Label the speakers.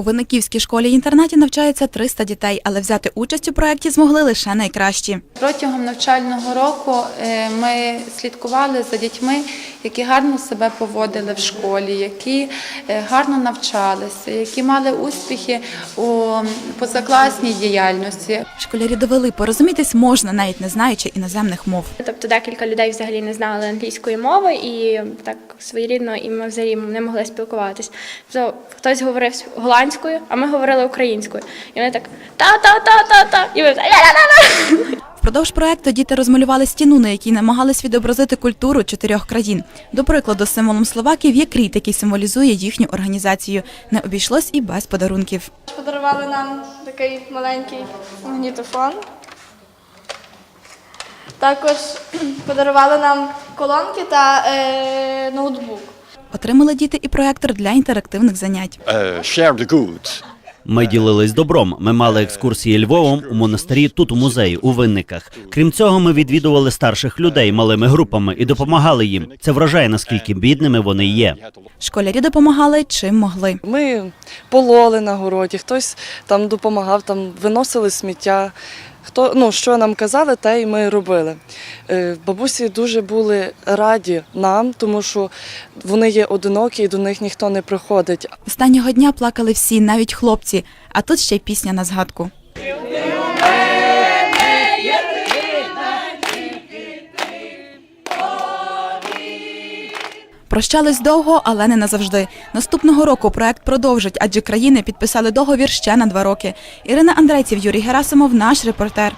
Speaker 1: У Винниківській школі-інтернаті навчається 300 дітей, але взяти участь у проєкті змогли лише найкращі.
Speaker 2: Протягом навчального року е, ми слідкували за дітьми, які гарно себе поводили в школі, які е, гарно навчалися, які мали успіхи у позакласній діяльності.
Speaker 1: Школярі довели, порозумітись можна, навіть не знаючи іноземних мов.
Speaker 3: Тобто декілька людей взагалі не знали англійської мови і так своєрідно і ми взагалі не могли спілкуватись. Тобто хтось говорив голландською, а ми говорили українською. І вони так та-та-та-та-та. І ми ля-ля-ля-ля.
Speaker 1: Впродовж проекту діти розмалювали стіну, на якій намагались відобразити культуру чотирьох країн. До прикладу, символом Словаків є кріт, який символізує їхню організацію. Не обійшлось і без подарунків.
Speaker 4: Подарували нам такий маленький магнітофон. Також подарували нам колонки та е, ноутбук.
Speaker 1: Отримали діти і проектор для інтерактивних занять.
Speaker 5: uh, share the good.
Speaker 6: Ми ділились добром. Ми мали екскурсії Львовом у монастирі, тут у музеї, у винниках. Крім цього, ми відвідували старших людей малими групами і допомагали їм. Це вражає, наскільки бідними вони є.
Speaker 1: Школярі допомагали чим могли.
Speaker 7: Ми пололи на городі, хтось там допомагав, там виносили сміття. Хто ну що нам казали, те й ми робили. Е, Бабусі дуже були раді нам, тому що вони є одинокі і до них ніхто не приходить.
Speaker 1: Останнього дня плакали всі, навіть хлопці. А тут ще й пісня на згадку. Прощались довго, але не назавжди. Наступного року проект продовжить, адже країни підписали договір ще на два роки. Ірина Андрейців, Юрій Герасимов, наш репортер.